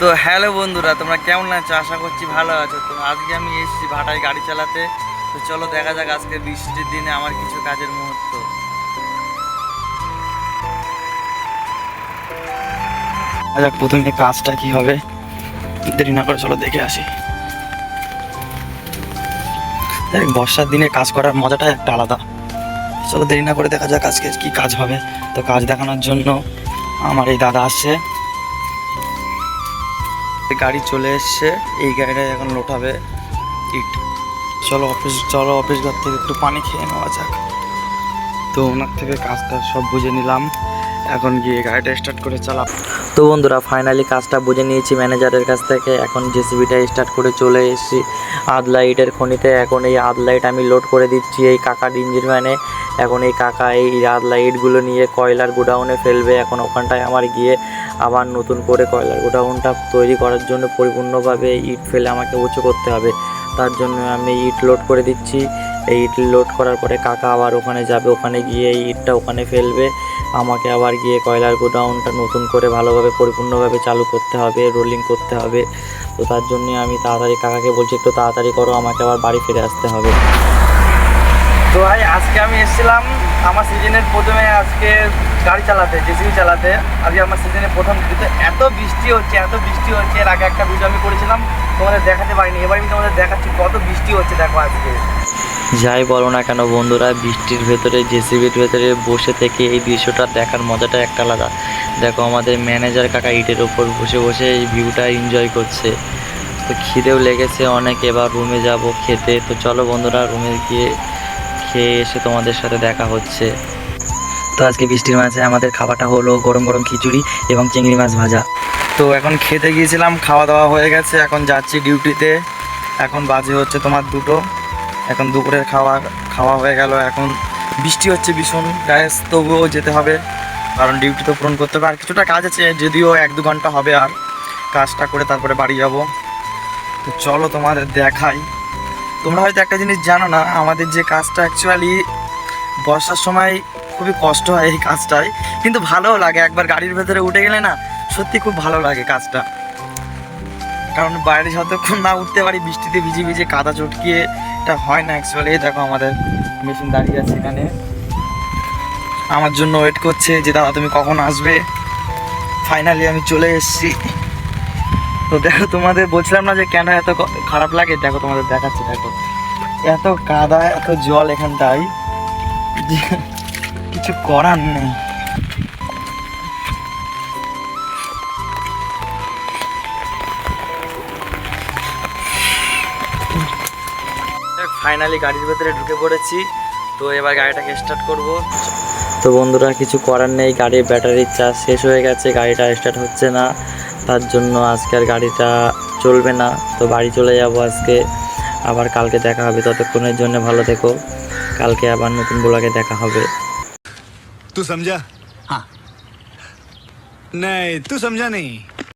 তো হ্যালো বন্ধুরা, তোমরা কেমন আছো? আশা করছি ভালো আছো। তো আজকে আমি এসেছি ভাটায় গাড়ি চালাতে। তো চলো দেখা যাক আজকে বৃষ্টির দিনে আমার কিছু কাজের মুহূর্ত। আচ্ছা প্রথমে কাজটা কি হবে। দেরি না করে চলো দেখে আসি। দেখ, বর্ষার দিনে কাজ করার মজাটা একটা আলাদা। চলো দেরি না করে দেখা যাক আজকে কি কাজ হবে। তো কাজ দেখানোর জন্য আমার এই দাদা আসছে। গাড়ি চলে এসছে। এই গাড়িটাই এখন লোটাবে। ইট। চলো অফিস চলো অফিস ঘর থেকে একটু পানি খেয়ে নেওয়া যাক। তো ওনার থেকে কাজটা সব বুঝে নিলাম। এখন গিয়ে গাড়িটা স্টার্ট করে চালাম তো বন্ধুরা ফাইনালি কাজটা বুঝে নিয়েছি। ম্যানেজারের কাছ থেকে এখন জেসিবিটা স্টার্ট করে চলে এসেছি। আদলাইটের খনিতে। এখন এই আদলাইট আমি লোড করে দিচ্ছি এই কাকা ইঞ্জিন ভ্যানে এখন এই কাকা এই রাত লাইটগুলো নিয়ে কয়লার গোডাউনে ফেলবে, এখন ওখানটায় আমার গিয়ে আবার নতুন করে কয়লার গোডাউনটা তৈরি করার জন্য পরিপূর্ণভাবে ইট ফেলে আমাকে উঁচু করতে হবে। তার জন্য আমি ইট লোড করে দিচ্ছি। এই ইট লোড করার পরে কাকা আবার ওখানে যাবে, ওখানে গিয়ে এই ইটটা ওখানে ফেলবে। আমাকে আবার গিয়ে কয়লার গোডাউনটা নতুন করে ভালোভাবে পরিপূর্ণভাবে চালু করতে হবে, রোলিং করতে হবে। তো তার জন্য আমি তাড়াতাড়ি কাকাকে বলছি, একটু তাড়াতাড়ি করো, আমাকে আবার বাড়ি ফিরে আসতে হবে। তো ভাই, আজকে আমি এসেছিলাম আমার সিজনের প্রথমে আজকে গাড়ি চালাতে জেসিবি চালাতে। আজকে আমার সিজনের প্রথম ভিডিওতে এত বৃষ্টি হচ্ছে, এত বৃষ্টি হচ্ছে, এর আগে একটা ভিডিও আমি করেছিলাম, তোমাদের দেখাতে পারিনি। এবার আমি তোমাদের দেখাচ্ছি কত বৃষ্টি হচ্ছে, দেখো আজকে। যাই বলো না কেন বন্ধুরা, বৃষ্টির ভেতরে জেসিবির ভেতরে বসে থেকে এই দৃশ্যটা দেখার মজাটা একটা আলাদা। দেখো আমাদের ম্যানেজার কাকা ইটের ওপর বসে বসে এই ভিউটা এনজয় করছে। তো খিদেও লেগেছে, অনেক এবার রুমে যাব খেতে। তো চলো বন্ধুরা রুমে গিয়ে খেয়ে এসে তোমাদের সাথে দেখা হচ্ছে। তো আজকে বৃষ্টির মাঝে আমাদের খাবারটা হলো গরম গরম খিচুড়ি এবং চিংড়ি মাছ ভাজা। তো এখন খেতে গিয়েছিলাম খাওয়া দাওয়া হয়ে গেছে, এখন যাচ্ছি ডিউটিতে। এখন বাজে হচ্ছে তোমার দুটো। এখন দুপুরের খাওয়া খাওয়া হয়ে গেল, এখন বৃষ্টি হচ্ছে ভীষণ। গ্যাস, তবুও যেতে হবে, কারণ ডিউটি তো পূরণ করতে হবে। আর কিছুটা কাজ আছে, যদিও এক দু ঘণ্টা হবে আর। কাজটা করে তারপরে বাড়ি যাব। তো চলো তোমাদের দেখাই। তোমরা হয়তো একটা জিনিস জানো না, আমাদের যে কাজটা অ্যাকচুয়ালি বর্ষার সময় খুবই কষ্ট হয় এই কাজটায়। কিন্তু ভালোও লাগে, একবার গাড়ির ভেতরে উঠে গেলে না সত্যি খুব ভালো লাগে কাজটা। কারণ বাইরে যতক্ষণ না উঠতে পারি, বৃষ্টিতে ভিজে ভিজে কাদা চটকিয়ে এটা হয় না অ্যাকচুয়ালি দেখো আমাদের মেশিন দাঁড়িয়ে আছে এখানে। আমার জন্য ওয়েট করছে যে, দাদা, তুমি কখন আসবে? ফাইনালি আমি চলে এসেছি। তো দেখো, তোমাদের বলছিলাম না যে কেন এত খারাপ লাগে? দেখো, তোমাদের দেখাচ্ছি, দেখো। এত কাদা, এত জল এখানটায় কিছু করার নেই। ফাইনালি গাড়ির ভেতরে ঢুকে পড়েছি। তো এবার গাড়িটাকে স্টার্ট করব। তো বন্ধুরা কিছু করার নেই গাড়ির ব্যাটারির চার্জ শেষ হয়ে গেছে গাড়িটা স্টার্ট হচ্ছে না। তার জন্য আজকে আর গাড়িটা চলবে না তো বাড়ি চলে যাব আজকে। আবার কালকে দেখা হবে ততক্ষণের জন্য ভালো থেকো। কালকে আবার নতুন ব্লগে দেখা হবে। তুই সমঝা হ্যাঁ নাই তুই সমঝা নেই